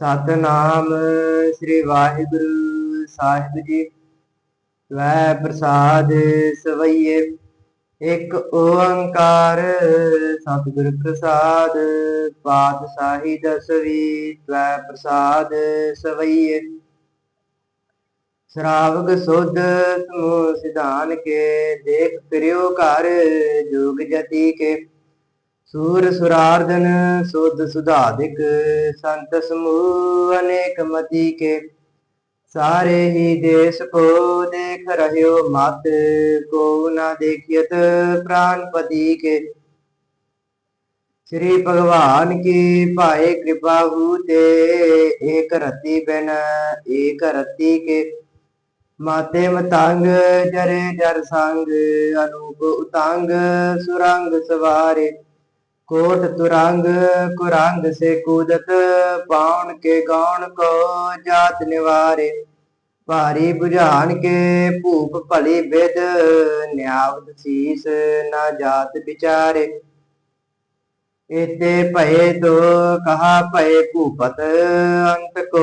ਸਤਨਾਮ ਸ੍ਰੀ ਵਾਹਿਗੁਰੂ ਸਾਹਿਬ ਜੀ। ਵੈ ਪ੍ਰਸਾਦ ਸਵਈਏ, ਇੱਕ ਓੰਕਾਰ ਸਤਿਗੁਰ ਪ੍ਰਸਾਦ, ਪਾਤਸ਼ਾਹੀ ਦਸਵੀ, ਵੈ ਪ੍ਰਸਾਦ ਸਵਈਏ। ਸ਼ਰਾਵਗ ਸੁਧ ਸਮੂਹ ਸਿਧਾਨ ਕੇ, ਦੇਖ ਕਰਿਓ ਘਰ ਜੋਗ ਜਤੀ ਕੇ। ਸੂਰ ਸੁਰਾਰਦਨ ਸੁਧ ਸੁਧਾਦਿਕ, ਸੰਤ ਸਮੂਹ ਅਨੇਕ ਮਤੀ ਕੇ। ਸਾਰੇ ਹੀ ਦੇਸ ਕੋ ਦੇਖ ਰਹਿਓ ਮਤ, ਕੋ ਨਾ ਦੇਖਿਤ ਪ੍ਰਾਨਪਤੀ ਕੇ। ਸ੍ਰੀ ਭਗਵਾਨ ਕੀ ਭਾਏ ਕਿਰਪਾ ਹੂਤੇ ਏਕ ਰਤੀ ਬਿਨ ਏਕ ਰਤੀ ਕੇ। ਮਾਤੇ ਮਤੰਗ ਜਰੇ ਜਰ ਸੰਗ, ਅਨੂਪ ਉਤੰਗ, ਸੁਰੰਗ ਸਵਾਰੇ। ਕੋਟ ਤੁਰੰਗ, ਕੁਰੰਗ ਸੇ ਕੂਦਤ ਪਾਉਣ ਕੇ ਗਾਉਣ ਕੋ ਜਾਤ ਨਿਵਾਰੇ। ਭਾਰੀ ਬੁਝਾਨ ਕੇ ਭੂਪ ਭਲੀ ਵਿਦ ਨਿਆਵਤ ਸੀਸ ਨਾ ਜਾਤ ਵਿਚਾਰੇ। ਇਤੇ ਭਏ ਤੋ ਕਹਾ ਭਏ ਭੂਪਤ, ਅੰਤ ਕੋ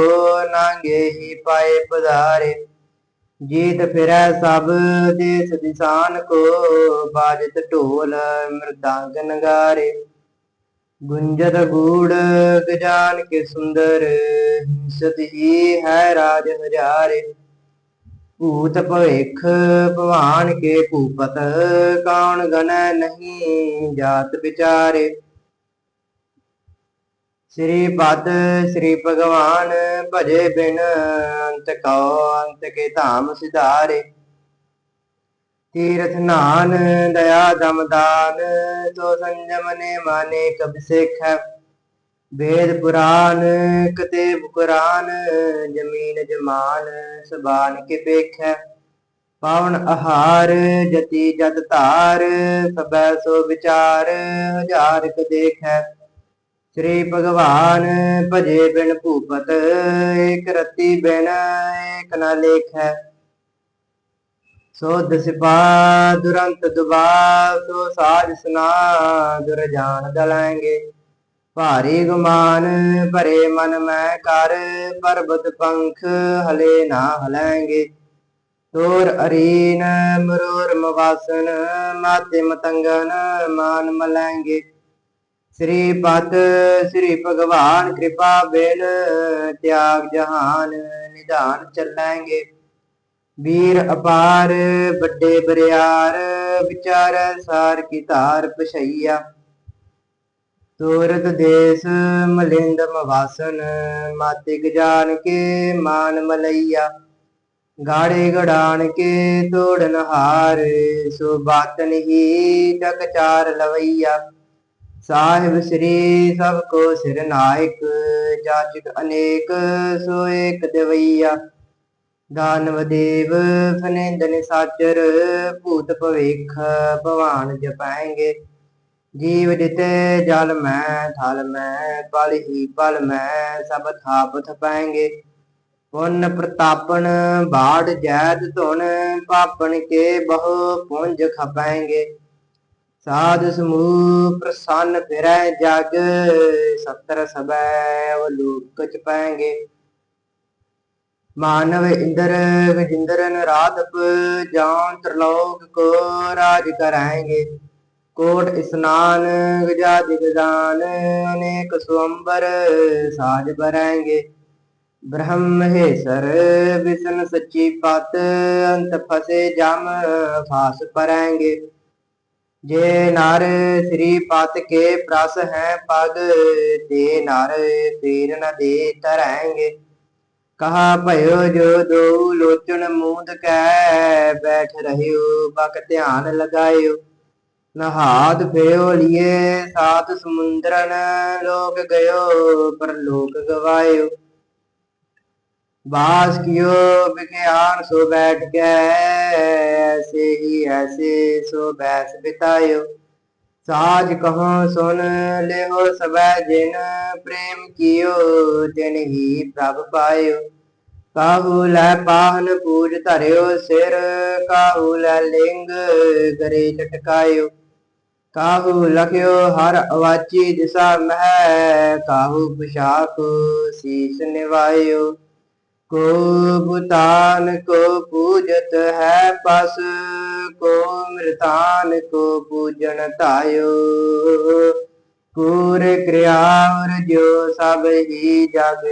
ਨਾਂਗੇ ਹੀ ਪਾਏ ਪਧਾਰੇ। ਜੀਤ ਫਿਰੈ ਸਭ, ਦੇਸ ਦਿਸਾਨ ਕੋ, ਬਾਜਤ ਢੋਲ ਮਰਦੰਗ ਨਗਾਰੇ। ਗੁੰਜਤ ਗੂੜ ਗਜਾਨ ਕੇ ਸੁੰਦਰ, ਹਿੰਸਤ ਹੀ ਹੈ ਰਾਜ ਹਜ਼ਾਰੇ। ਭੂਤ ਭਵਿਖ ਭਵਾਨ ਕੇ ਭੂਪਤ, ਕੌਣ ਗਨੈ ਨਹੀਂ ਜਾਤ ਵਿਚਾਰੇ। ਸ੍ਰੀ ਪਦ, ਸ੍ਰੀ ਭਗਵਾਨ, ਭਜੇ ਬਿਨ ਅੰਤ ਕਉ, ਅੰਤ ਕੇ ਧਾਮ ਸਿਧਾਰੇ। ਤੀਰਥ ਨਾਨ ਦਇਆ ਦਮਦਾਨ ਸੋ ਸੰਜਮ ਨੇ ਮਾਨੇ ਕਬ ਸਿੱਖੈ ਵੇਦ ਪੁਰਾਨ, ਕਤੇਬ ਕੁਰਾਨ, ਜਮੀਨ ਜਮਾਨ, ਸਬਾਨ ਕੇ ਪੇਖੈ ਪਾਵਨ ਆਹਾਰ, ਜਤੀ ਜਤ ਧਾਰ, ਸਬੈ ਸੋ ਵਿਚਾਰ, ਹਜ਼ਾਰ ਕ ਦੇਖੈ ਸ੍ਰੀ ਭਗਵਾਨ, ਭਜੇ ਬਿਨ ਭੂਪਤ, ਏਕ ਰਤੀ ਬਿਨ, ਏਕ ਨ ਲੇਖੈ ਸੋ ਦਸਿਪਾ ਦੁਰੰਤ ਦੁਬਾ ਸੋ ਸਾਜ ਸੁਨਾ ਦੁਰ ਜਾਣ ਦਲਾਂਗੇ ਭਾਰੀ ਗੁਮਾਨ ਭਰੇ ਮਨ ਮੈਂ ਕਰ ਪਰਬਤ ਪੰਖ ਹਲੇ ਨਾ ਹਲਾਂਗੇ ਤੋਰ ਅਰੀਨ, ਮਰੋਰ ਮਵਾਸਨ, ਮਾਤੇ ਮਤੰਗਨ, ਮਾਨ ਮਲਾਂਗੇ ਸ੍ਰੀ ਪਤ, ਸ੍ਰੀ ਭਗਵਾਨ ਕਿਰਪਾ ਬੇਲ ਤਿਆਗ ਜਹਾਨ ਨਿਧਾਨ ਚੱਲਾਂਗੇ ਵੀਰ ਅਪਾਰ, ਵੱਡੇ ਬਰਿਆਰ, ਵਿਚਾਰ ਸਾਰ ਕੀ ਧਾਰ ਪਛਈਆ। ਤੋਰਤ ਦੇਸ ਮਲਿੰਦ ਮਵਾਸਨ ਮਾਤਿਕ ਜਾਣ ਕੇ ਮਾਨ ਮਲਈਆ। ਗਾੜੇ ਗੜਾਣ ਕੇ ਤੋੜਨ ਹਾਰ, ਸੋ ਬਾਤਨ ਹੀ ਜਗ ਚਾਰ ਲਵਈਆ। ਸਾਹਿਬ ਸ੍ਰੀ ਸਭ ਕੋ ਸਿਰ ਨਾਇਕ ਜਾਜਕ ਅਨੇਕ, ਸੋ ਏਕ ਦੇਵਈਆ। ਦਾਨਵ ਦੇਵ ਫਨੇਂਦਨ ਸਾਚਰ, ਭੂਤ ਭਵੇਖ ਭਵਾਨ ਜਪਾਏਂਗੇ। ਜੀਵ ਜਿਤੇ ਜਲ ਮੈਂ, ਥਲ ਮੈਂ ਪਲ ਹੀ ਪਲ ਮੈਂ, ਸਭ ਥਾਪ ਥਪਾਏਂਗੇ ਪੁੰਨ ਪ੍ਰਤਾਪਨ, ਬਾੜ ਜੈਤ ਧੁਨ ਪਾਪਨ ਕੇ ਬਹੁ ਪੁੰਜ ਖਪਾਏਂਗੇ। ਸਾਧ ਸਮੂਹ ਪ੍ਰਸੰਨ ਫਿਰੈ ਜਗ, ਸਤਰ ਸਬੈ ਵਲੂਕ ਚ ਪਾਏਂਗੇ। ਮਾਨਵ ਇੰਦਰ ਵਿਜਿੰਦਰਨ ਰਾਧਪ ਜਾਨ ਤਰਲੋਕ ਕੋ ਰਾਜ ਕਰਾਏਂਗੇ। ਕੋਟ ਇਸਨਾਨ ਗਜਾਦਿ ਗਜਾਨ ਅਨੇਕ ਸੁਅੰਬਰ ਸਾਜ ਬਰਾਏਂਗੇ ਬ੍ਰਹਮ ਹੇਸਰ ਵਿਸ਼ਨ ਸੱਚੀ ਪਤ, ਅੰਤ ਫਸੇ ਜਮ ਫਾਸ ਪਰਾਂਗੇ ਜੇ ਨਰ ਸ੍ਰੀ ਪਤ ਕੇ ਪ੍ਰਸ ਹੈ ਪਗ, ਤੇ ਨਰ ਪੀਰ ਨ ਦੇ ਤਰੈਂਗੇ ਕਹਾ ਭਇਓ ਜੋ ਦੋ ਲੋਚਨ ਮੂੰਦ ਕੈ ਬੈਠ ਰਹਿਓ, ਬਕ ਧਿਆਨ ਲਗਾਇਓ। ਨਹਾਦ ਫੇਓ ਲਿਏ, ਸਾਤ ਸਮੁੰਦਰਨ ਲੋਕ ਗਇਓ ਪਰ ਲੋਕ ਗਵਾਇਓ। ਬਾਸ ਕਿਓ, ਵਿਗਿਆਨ ਸੋ ਬੈਠ ਕੇ ਐਸੇ ਹੀ ਐਸੇ ਸੋ ਬੈਸ ਬਿਤਾਇਓ। ਸਾਜ ਕਹੋ ਸੁਨ ਲਿਓ ਸਬੈ ਜਿਨ, ਪ੍ਰੇਮ ਕੀਓ ਤਿਨ ਹੀ ਪ੍ਰਭ ਪਾਇਓ। ਕਾਹੂ ਲੈ ਪਾਹਨ ਪੂਜ ਧਰਿਓ ਸਿਰ, ਕਾਹੂ ਲੈ ਲਿੰਗ ਕਰੇ ਚਟਕਾਇਓ ਕਾਹੂ ਲਖਿਓ ਹਰ ਅਵਾਚੀ ਦਿਸਾ ਮਹਿ, ਕਾਹੂ ਪੁਸ਼ਾਕ ਸੀਸ ਨਿਵਾਇਓ। ਕੋ ਬੁਤਾਨ ਕੋ ਪੂਜਤ ਹੈ ਪਸ ਕੋ ਮ੍ਰਿਤਾਨ ਕੋ ਪੂਜਨ ਧਾਇਓ ਪੂਰ ਕਿਰਿਆ ਔਰ ਜੋ ਸਭ ਹੀ ਜਗ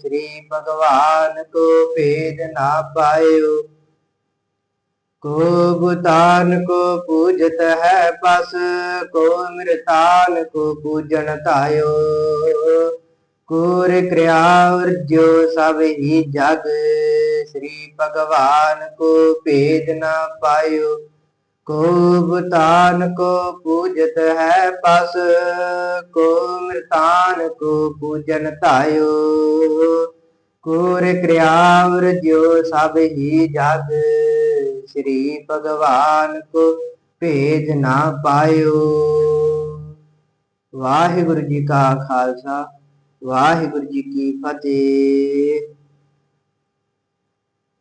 ਸ੍ਰੀ ਭਗਵਾਨ ਕੋ ਭੇਦ ਨਾ ਪਾਇਓ को भूतान को पूजत है पस को मृतान को पूजन तायो ਕੂਰ ਕ੍ਰਿਆ ਉਰਜੋ ਸਭ ਹੀ ਜਗ। ਸ੍ਰੀ ਭਗਵਾਨ ਕੋ ਭੇਦ ਨਾ ਪਾਇਓ। ਕੋ ਬਤਾਨ ਕੋ ਪੂਜਤ ਹੈ ਪਸ ਕੋ ਮ੍ਰਿਤਾਨ ਕੋ ਪੂਜਨ ਧਾਇਓ। ਕੂਰ ਕ੍ਰਿਆ ਉਰਜੋ ਸਭ ਹੀ ਜਗ। ਸ੍ਰੀ ਭਗਵਾਨ ਕੋ ਭੇਦ ਨਾ ਪਾਇਓ। ਵਾਹਿਗੁਰੂ ਜੀ ਕਾ ਖਾਲਸਾ। ਵਾਹਿਗੁਰੂ ਜੀ ਕੀ ਫਤਿਹ।